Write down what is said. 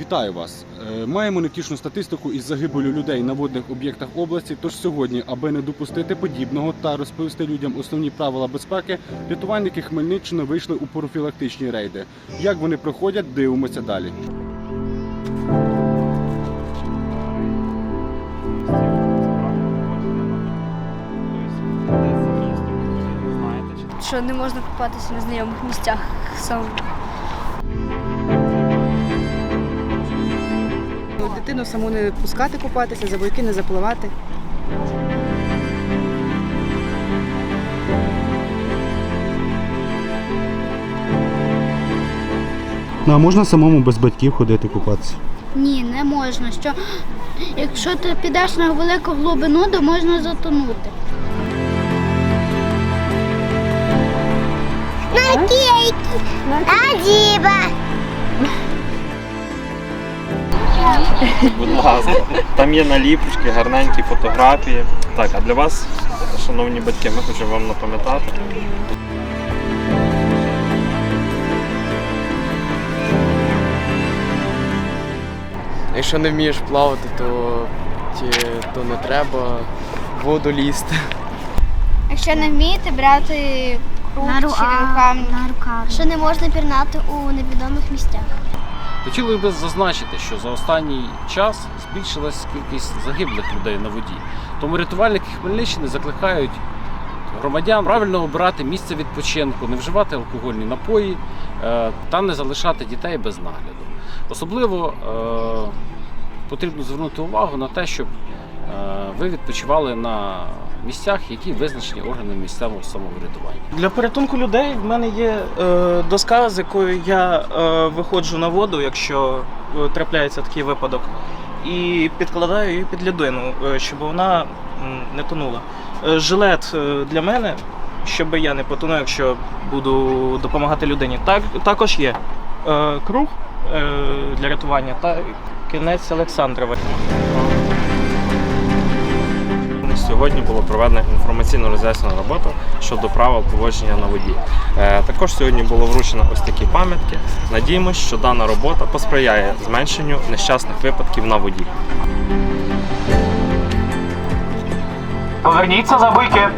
Вітаю вас! Е, Маємо невтішну статистику із загибелю людей на водних об'єктах області. Тож сьогодні, аби не допустити подібного та розповісти людям основні правила безпеки, рятувальники Хмельниччини вийшли у профілактичні рейди. Як вони проходять, дивимося далі. що не можна купатися на знайомих місцях сам. Дитину саму не пускати купатися, за бойки не запливати. Ну, а можна самому без батьків ходити купатися? Ні, не можна. Що якщо ти підеш на велику глибину, то можна затонути. Наклейки! Адіба! Будь ласка, там є наліпочки, гарненькі фотографії. Так, а для вас, шановні батьки, ми хочемо вам напам'ятати. Якщо не вмієш плавати, то, то не треба в воду лізти. Якщо не вмієте брати круг На, чи ру... а, руками. на руках. Що не можна пірнати у невідомих місцях. Хотілося б зазначити, що за останній час збільшилась кількість загиблих людей на воді. Тому рятувальники Хмельниччини закликають громадян правильно обирати місце відпочинку, не вживати алкогольні напої е, та не залишати дітей без нагляду. Особливо е, потрібно звернути увагу на те, щоб ви відпочивали на місцях, які визначені органами місцевого самоврядування. Для порятунку людей в мене є е, доска, з якою я е, виходжу на воду, якщо е, трапляється такий випадок, і підкладаю її під людину, е, щоб вона не тонула. Е, жилет е, для мене, щоб я не потонув, якщо буду допомагати людині. Так, також є е, круг е, для рятування та кінець Олександрова. Сьогодні було проведено інформаційно роз'яснена робота щодо правил поводження на воді. Е, також сьогодні було вручено ось такі пам'ятки. Надіємось, що дана робота посприяє зменшенню нещасних випадків на воді. Поверніться за бойки.